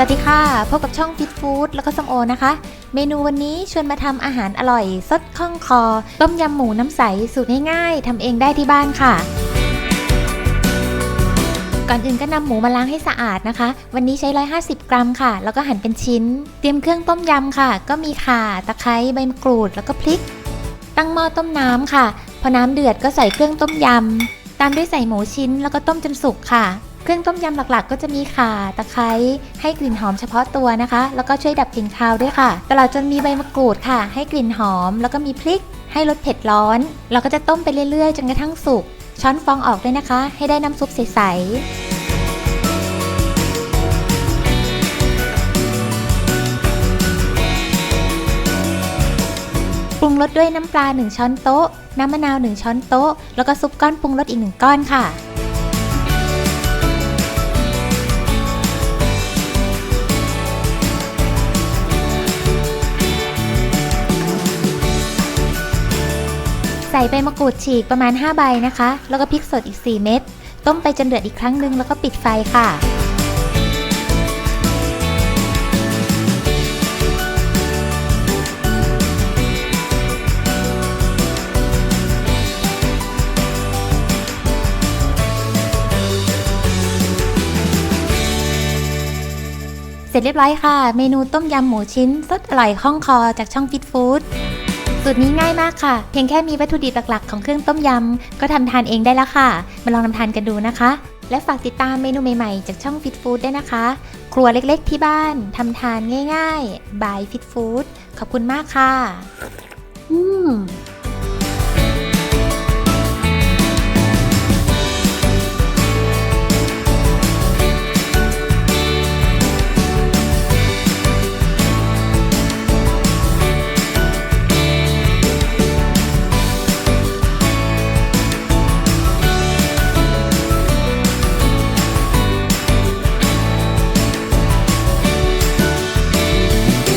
สวัสดีค่ะ พบกับช่องฟิตฟู้ดแล้วก็สมโอนะคะ เมนูวันนี้ชวนมาทำอาหารอร่อยสดคล่องคอ ต้มยำหมูน้ำใส สูตรง่ายๆทำเองได้ที่บ้านค่ะ ก่อนอื่นก็นำหมูมาล้างให้สะอาดนะคะ วันนี้ใช้ 150 กรัมค่ะ แล้วก็หั่นเป็นชิ้น เตรียมเครื่องต้มยำค่ะ ก็มีข่า ตะไคร้ ใบมะกรูด แล้วก็พริก ตั้งหม้อต้มน้ำค่ะ พอน้ำเดือดก็ใส่เครื่องต้มยำ ตามด้วยใส่หมูชิ้นแล้วก็ต้มจนสุกค่ะ เครื่องต้มยำหลักๆ ก็จะมีข่าตะไคร้ให้กลิ่นหอมเฉพาะตัวนะคะ แล้วก็ช่วยดับกลิ่นคาวด้วยค่ะ ตลอดจนมีใบมะกรูดค่ะ ให้กลิ่นหอม แล้วก็มีพริก ให้รสเผ็ดร้อน เราก็จะต้มไปเรื่อยๆ จนกระทั่งสุก ช้อนฟองออกด้วยนะคะ ให้ได้น้ำซุปใสๆปรุงรสด้วยน้ำปลา 1 ช้อนโต๊ะ น้ำมะนาว 1 ช้อนโต๊ะ แล้วก็ซุปก้อนปรุงรสอีก 1 ก้อนค่ะ ส่ใบมะกรูดฉีกประมาณ 5 ใบนะคะ แล้วก็พริกสดอีก 4 เม็ด ต้มไปจนเดือดอีกครั้งหนึ่งแล้วก็ปิดไฟค่ะ เสร็จเรียบร้อยค่ะ เมนูต้มยำหมูชิ้นสดอร่อยคล่องคอจากช่องฟิตฟู้ด สูตรนี้ง่ายมากค่ะ เพียงแค่มีวัตถุดิบหลักๆของเครื่องต้มยำ ก็ทำทานเองได้แล้วค่ะ มาลองทำทานกันดูนะคะ และฝากติดตามเมนูใหม่ๆ จากช่องฟิตฟู้ดด้นะคะ ครัวเล็กๆที่บ้านทำทานง่ายๆบายฟิตฟู้ดขอบคุณมากค่ะ